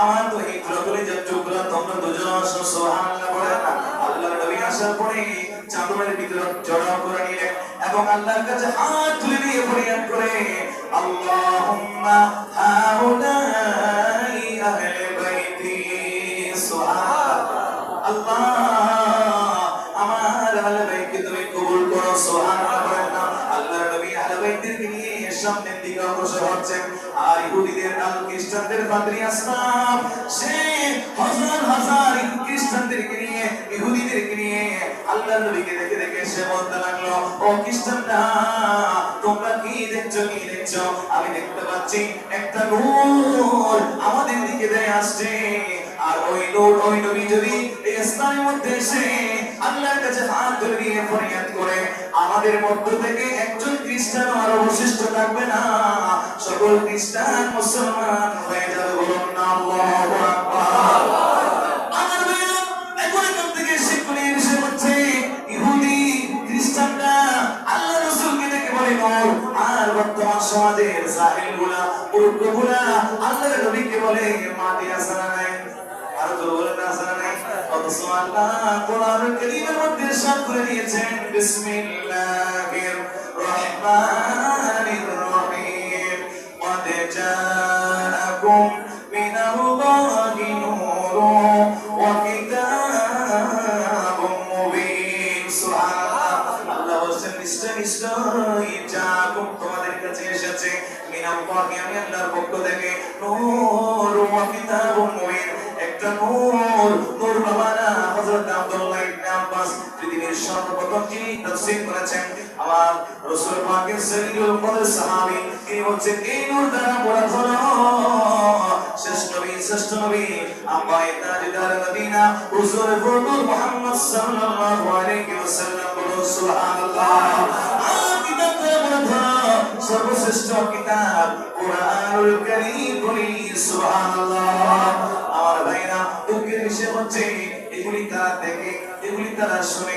আমার তো এই টুকরো যে টুকরো তোমরা দুজন আসো, সুবহানাল্লাহ বলে আল্লাহর নবী আসার পরে চাদরের ভিতরে জড়া করে নিলেন এবং আল্লাহর কাছে হাত তুলে দিয়ে ফরিয়াদ করে, আল্লাহুম্মা হাউলাই আহলে বাইতি, সুবহানাল্লাহ। আল্লাহ সামনের দিকে অগ্রসর হচ্ছেন। আর ইহুদিদের আল খ্রিস্টানদের পাদ্রী আসলাম সে হাজার হাজার খ্রিস্টানদেরকে নিয়ে, ইহুদিদেরকে নিয়ে আল্লাহর নবীকে দেখে দেখে সে বলতে লাগল, ও খ্রিস্টানরা, তোমরা কি দেখছ কি দেখছ? আমি দেখতে পাচ্ছি একটা নূর আমাদের দিকে দেয় আসছে। আর ওই নূর, ওই নবী যদি এই স্থানের মধ্যে এসে আল্লাহর কাছে হাত ধরে দিয়ে ফরিয়াদ করে আমাদের মধ্য থেকে একজন খ্রিস্টান আর অবশিষ্ট থাকবে না। সকল খ্রিস্টান, মুসলমান হয়ে যাবে বলুন আল্লাহু রসুলকে বলে নর আর বর্তমানগুলা নবীকে বলে, মাটি আসানা নাই আর তো বলে না নাই। অথচ আল্লাহ কোরআন কারীমের মধ্যে ইরশাদ করে দিয়েছেন বিসমিল্লাহির রহমানির রহিম قد جاءكم من الله نور وكتاب مبين سبحان الله আল্লাহ বলছেন নিশ্চয় নিশ্চয় যাকুম তোমাদের কাছে এসেছে মিনাল্লাহি আমি আল্লাহর পক্ষ থেকে নূর ওয়া কিতাবুম মুবিন একটা নূর নূর যিনি তাফসীর করেছেন আমার রাসূল পাকের সৈয়দুল কদর সাহাবী। তিনি বলছেন এই নূর দ্বারা মোরা হলো শেষ নবী, শ্রেষ্ঠ নবী, আম্মায়ে তাজদার মদিনা হুজুর ফুরদুল মুহাম্মদ সাল্লাল্লাহু আলাইহি ওয়াসাল্লাম বলুন সুবহানাল্লাহ। সর্বশ্রেষ্ঠ কিতাব কোরআনুল কারীম বলি, সুবহানাল্লাহ। আমার ভাইরা দুঃখের বিষয় হচ্ছে, এগুলি তারা দেখে, এগুলি তারা শুনে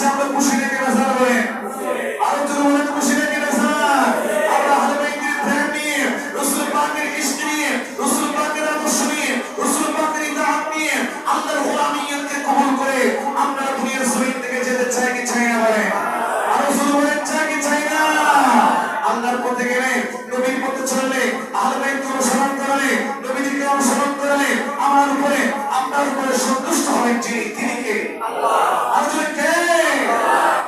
আছি আমরা রেখে